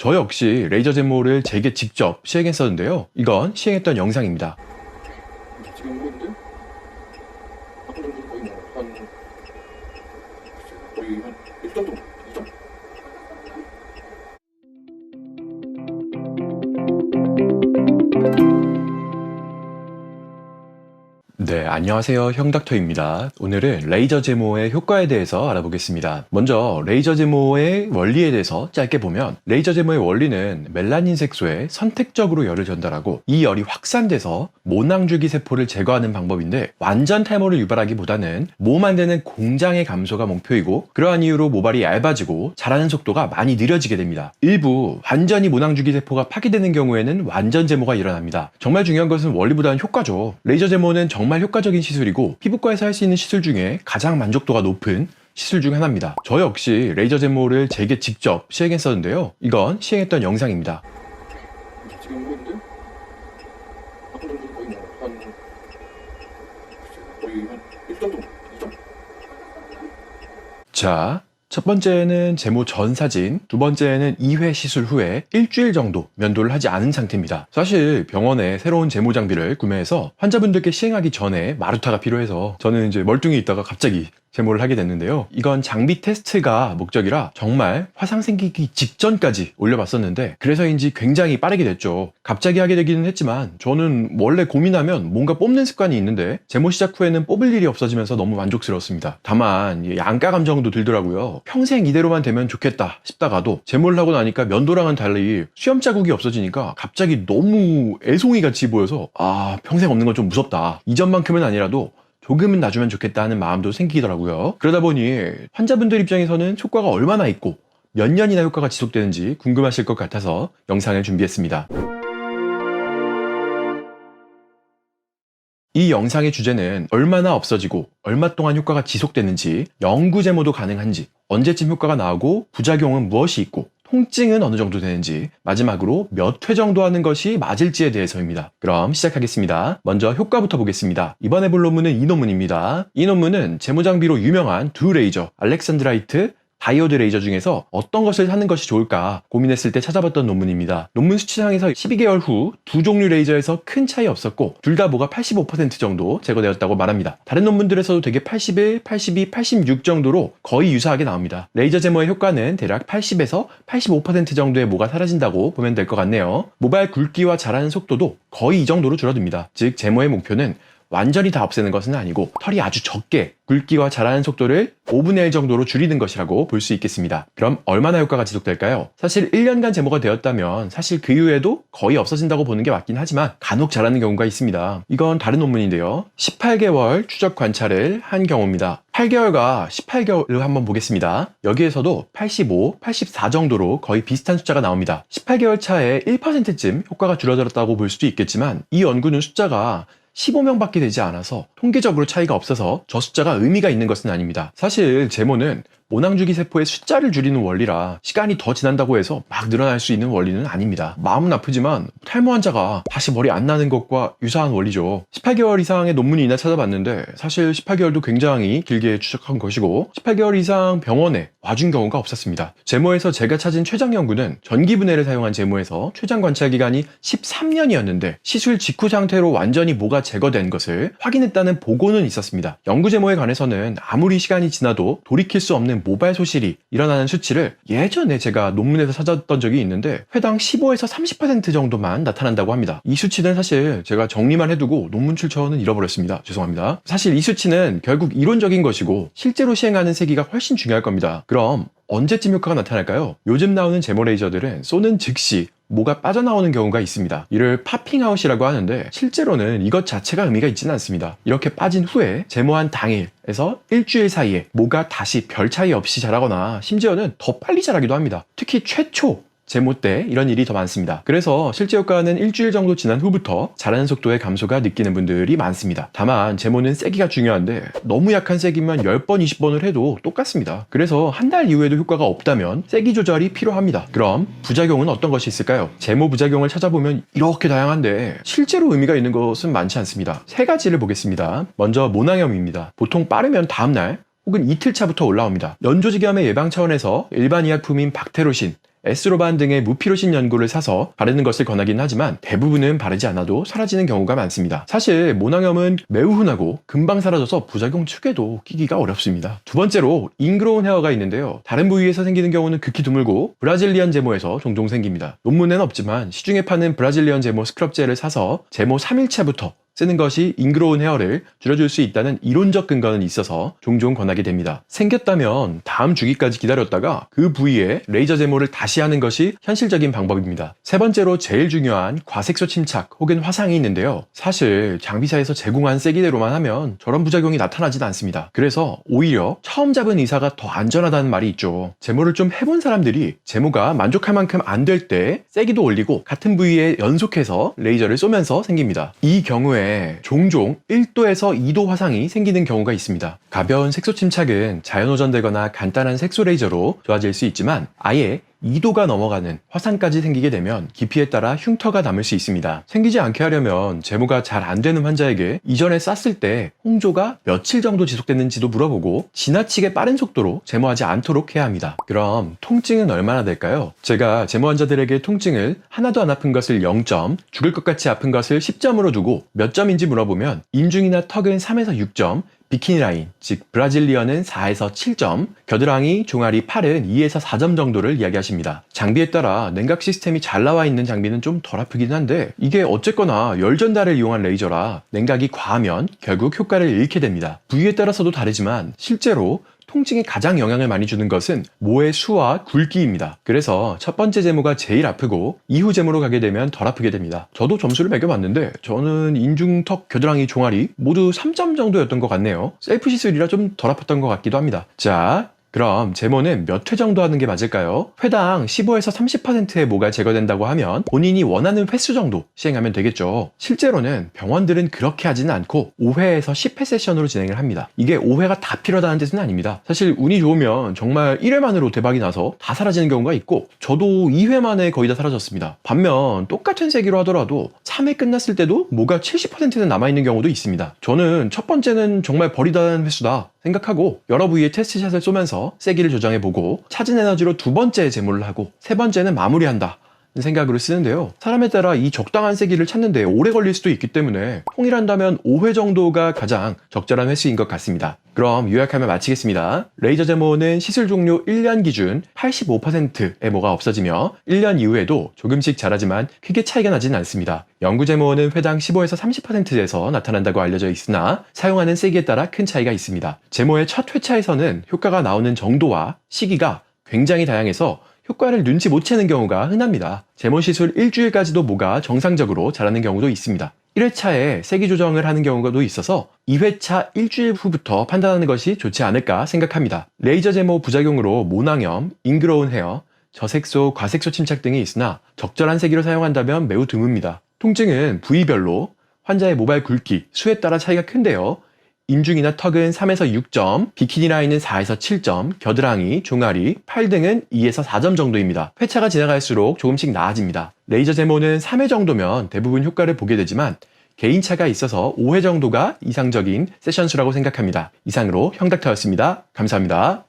저 역시 레이저 제모를 제게 직접 시행했었는데요. 이건 시행했던 영상입니다. 네, 안녕하세요. 형닥터입니다. 오늘은 레이저 제모의 효과에 대해서 알아보겠습니다. 먼저 레이저 제모의 원리에 대해서 짧게 보면 레이저 제모의 원리는 멜라닌 색소에 선택적으로 열을 전달하고 이 열이 확산돼서 모낭줄기 세포를 제거하는 방법인데 완전 탈모를 유발하기보다는 모 만드는 공장의 감소가 목표이고 그러한 이유로 모발이 얇아지고 자라는 속도가 많이 느려지게 됩니다. 일부 완전히 모낭줄기 세포가 파괴되는 경우에는 완전 제모가 일어납니다. 정말 중요한 것은 원리보다는 효과죠. 레이저 제모는 정말 효과적인 시술이고 피부과에서 할 수 있는 시술 중에 가장 만족도가 높은 시술 중 하나입니다. 저 역시 레이저 제모를 제게 직접 시행했었는데요. 이건 시행했던 영상입니다. 지금 이건데 아까 정도 거의 뭐한 거의 한 1점 정도 2점 자, 첫 번째는 제모 전 사진, 두 번째는 2회 시술 후에 일주일 정도 면도를 하지 않은 상태입니다. 사실 병원에 새로운 제모 장비를 구매해서 환자분들께 시행하기 전에 마루타가 필요해서 저는 이제 멀뚱히 있다가 갑자기 제모를 하게 됐는데요. 이건 장비 테스트가 목적이라 정말 화상 생기기 직전까지 올려봤었는데 그래서인지 굉장히 빠르게 됐죠. 갑자기 하게 되기는 했지만 저는 원래 고민하면 뭔가 뽑는 습관이 있는데 제모 시작 후에는 뽑을 일이 없어지면서 너무 만족스러웠습니다. 다만 이 양가 감정도 들더라고요. 평생 이대로만 되면 좋겠다 싶다가도 제모를 하고 나니까 면도랑은 달리 수염 자국이 없어지니까 갑자기 너무 애송이 같이 보여서 아 평생 없는 건 좀 무섭다. 이전만큼은 아니라도 조금은 놔주면 좋겠다 하는 마음도 생기더라고요. 그러다 보니 환자분들 입장에서는 효과가 얼마나 있고 몇 년이나 효과가 지속되는지 궁금하실 것 같아서 영상을 준비했습니다. 이 영상의 주제는 얼마나 없어지고 얼마 동안 효과가 지속되는지 영구 제모도 가능한지 언제쯤 효과가 나오고 부작용은 무엇이 있고 통증은 어느 정도 되는지 마지막으로 몇 회 정도 하는 것이 맞을지에 대해서입니다. 그럼 시작하겠습니다. 먼저 효과부터 보겠습니다. 이번에 볼 논문은 이 논문입니다. 이 논문은 제모장비로 유명한 두 레이저 알렉산드라이트 다이오드 레이저 중에서 어떤 것을 하는 것이 좋을까 고민했을 때 찾아봤던 논문입니다. 논문 수치상에서 12개월 후 두 종류 레이저에서 큰 차이 없었고 둘다 모가 85% 정도 제거되었다고 말합니다. 다른 논문들에서도 되게 81, 82, 86 정도로 거의 유사하게 나옵니다. 레이저 제모의 효과는 대략 80에서 85% 정도의 모가 사라진다고 보면 될 것 같네요. 모발 굵기와 자라는 속도도 거의 이 정도로 줄어듭니다. 즉 제모의 목표는 완전히 다 없애는 것은 아니고 털이 아주 적게 굵기와 자라는 속도를 5분의 1 정도로 줄이는 것이라고 볼 수 있겠습니다. 그럼 얼마나 효과가 지속될까요? 사실 1년간 제모가 되었다면 사실 그 이후에도 거의 없어진다고 보는 게 맞긴 하지만 간혹 자라는 경우가 있습니다. 이건 다른 논문인데요. 18개월 추적 관찰을 한 경우입니다. 8개월과 18개월을 한번 보겠습니다. 여기에서도 85, 84 정도로 거의 비슷한 숫자가 나옵니다. 18개월 차에 1%쯤 효과가 줄어들었다고 볼 수도 있겠지만 이 연구는 숫자가 15명밖에 되지 않아서 통계적으로 차이가 없어서 저 숫자가 의미가 있는 것은 아닙니다. 사실 제모는 모낭주기 세포의 숫자를 줄이는 원리라 시간이 더 지난다고 해서 막 늘어날 수 있는 원리는 아닙니다. 마음은 아프지만 탈모 환자가 다시 머리 안 나는 것과 유사한 원리죠. 18개월 이상의 논문이나 찾아봤는데 사실 18개월도 굉장히 길게 추적한 것이고 18개월 이상 병원에 와준 경우가 없었습니다. 제모에서 제가 찾은 최장 연구는 전기분해를 사용한 제모에서 최장 관찰 기간이 13년이었는데 시술 직후 상태로 완전히 모가 제거된 것을 확인했다는 보고는 있었습니다. 연구 제모에 관해서는 아무리 시간이 지나도 돌이킬 수 없는 모발 소실이 일어나는 수치를 예전에 제가 논문에서 찾았던 적이 있는데 회당 15에서 30% 정도만 나타난다고 합니다. 이 수치는 사실 제가 정리만 해두고 논문 출처는 잃어버렸습니다. 죄송합니다. 사실 이 수치는 결국 이론적인 것이고 실제로 시행하는 세기가 훨씬 중요할 겁니다. 그럼 언제쯤 효과가 나타날까요? 요즘 나오는 제모 레이저들은 쏘는 즉시 모가 빠져나오는 경우가 있습니다. 이를 파핑아웃이라고 하는데 실제로는 이것 자체가 의미가 있지는 않습니다. 이렇게 빠진 후에 제모한 당일에서 일주일 사이에 모가 다시 별 차이 없이 자라거나 심지어는 더 빨리 자라기도 합니다. 특히 최초 제모 때 이런 일이 더 많습니다. 그래서 실제 효과는 일주일 정도 지난 후부터 자라는 속도의 감소가 느끼는 분들이 많습니다. 다만 제모는 세기가 중요한데 너무 약한 세기면 10번, 20번을 해도 똑같습니다. 그래서 한 달 이후에도 효과가 없다면 세기 조절이 필요합니다. 그럼 부작용은 어떤 것이 있을까요? 제모 부작용을 찾아보면 이렇게 다양한데 실제로 의미가 있는 것은 많지 않습니다. 세 가지를 보겠습니다. 먼저 모낭염입니다. 보통 빠르면 다음날 혹은 이틀 차부터 올라옵니다. 연조직염의 예방 차원에서 일반 의약품인 박테로신, 에스로반 등의 무피로신 연고를 사서 바르는 것을 권하긴 하지만 대부분은 바르지 않아도 사라지는 경우가 많습니다. 사실 모낭염은 매우 흔하고 금방 사라져서 부작용 축에도 끼기가 어렵습니다. 두 번째로 잉그로운 헤어가 있는데요. 다른 부위에서 생기는 경우는 극히 드물고 브라질리언 제모에서 종종 생깁니다. 논문에는 없지만 시중에 파는 브라질리언 제모 스크럽 젤을 사서 제모 3일차부터 쓰는 것이 잉그로운 헤어를 줄여줄 수 있다는 이론적 근거는 있어서 종종 권하게 됩니다. 생겼다면 다음 주기까지 기다렸다가 그 부위에 레이저 제모를 다시 하는 것이 현실적인 방법입니다. 세 번째로 제일 중요한 과색소 침착 혹은 화상이 있는데요. 사실 장비사에서 제공한 세기대로만 하면 저런 부작용이 나타나진 않습니다. 그래서 오히려 처음 잡은 의사가 더 안전하다는 말이 있죠. 제모를 좀 해본 사람들이 제모가 만족할 만큼 안 될 때 세기도 올리고 같은 부위에 연속해서 레이저를 쏘면서 생깁니다. 이 경우에 종종 1도에서 2도 화상이 생기는 경우가 있습니다. 가벼운 색소 침착은 자연호전되거나 간단한 색소 레이저로 좋아질 수 있지만 아예 2도가 넘어가는 화상까지 생기게 되면 깊이에 따라 흉터가 남을 수 있습니다. 생기지 않게 하려면 제모가 잘 안 되는 환자에게 이전에 쐈을 때 홍조가 며칠 정도 지속됐는지도 물어보고 지나치게 빠른 속도로 제모하지 않도록 해야 합니다. 그럼 통증은 얼마나 될까요? 제가 제모 환자들에게 통증을 하나도 안 아픈 것을 0점, 죽을 것 같이 아픈 것을 10점으로 두고 몇 점인지 물어보면 인중이나 턱은 3에서 6점, 비키니 라인, 즉 브라질리언은 4에서 7점, 겨드랑이, 종아리, 팔은 2에서 4점 정도를 이야기하십니다. 장비에 따라 냉각 시스템이 잘 나와 있는 장비는 좀 덜 아프긴 한데 이게 어쨌거나 열 전달을 이용한 레이저라 냉각이 과하면 결국 효과를 잃게 됩니다. 부위에 따라서도 다르지만 실제로 통증에 가장 영향을 많이 주는 것은 모의 수와 굵기입니다. 그래서 첫 번째 제모가 제일 아프고 이후 제모로 가게 되면 덜 아프게 됩니다. 저도 점수를 매겨봤는데 저는 인중, 턱, 겨드랑이, 종아리 모두 3점 정도였던 것 같네요. 셀프 시술이라 좀 덜 아팠던 것 같기도 합니다. 자, 그럼 제모는 몇 회 정도 하는 게 맞을까요? 회당 15에서 30%의 모가 제거된다고 하면 본인이 원하는 횟수 정도 시행하면 되겠죠. 실제로는 병원들은 그렇게 하지는 않고 5회에서 10회 세션으로 진행을 합니다. 이게 5회가 다 필요하다는 뜻은 아닙니다. 사실 운이 좋으면 정말 1회만으로 대박이 나서 다 사라지는 경우가 있고 저도 2회 만에 거의 다 사라졌습니다. 반면 똑같은 세기로 하더라도 3회 끝났을 때도 모가 70%는 남아있는 경우도 있습니다. 저는 첫 번째는 정말 버리다는 횟수다 생각하고 여러 부위에 테스트샷을 쏘면서 세기를 조정해보고 찾은 에너지로 두 번째 제모를 하고 세 번째는 마무리한다. 생각으로 쓰는데요. 사람에 따라 이 적당한 세기를 찾는데 오래 걸릴 수도 있기 때문에 통일한다면 5회 정도가 가장 적절한 횟수인 것 같습니다. 그럼 요약하면 마치겠습니다. 레이저 제모는 시술 종료 1년 기준 85%의 모가 없어지며 1년 이후에도 조금씩 자라지만 크게 차이가 나지는 않습니다. 영구 제모는 회당 15에서 30%에서 나타난다고 알려져 있으나 사용하는 세기에 따라 큰 차이가 있습니다. 제모의 첫 회차에서는 효과가 나오는 정도와 시기가 굉장히 다양해서 효과를 눈치 못 채는 경우가 흔합니다. 제모 시술 일주일까지도 모가 정상적으로 자라는 경우도 있습니다. 1회차에 세기 조정을 하는 경우도 있어서 2회차 일주일 후부터 판단하는 것이 좋지 않을까 생각합니다. 레이저 제모 부작용으로 모낭염, 잉그로운 헤어, 저색소, 과색소 침착 등이 있으나 적절한 세기로 사용한다면 매우 드뭅니다. 통증은 부위별로 환자의 모발 굵기, 수에 따라 차이가 큰데요. 인중이나 턱은 3에서 6점, 비키니 라인은 4에서 7점, 겨드랑이, 종아리, 팔 등은 2에서 4점 정도입니다. 회차가 지나갈수록 조금씩 나아집니다. 레이저 제모는 3회 정도면 대부분 효과를 보게 되지만 개인차가 있어서 5회 정도가 이상적인 세션 수라고 생각합니다. 이상으로 형닥터였습니다. 감사합니다.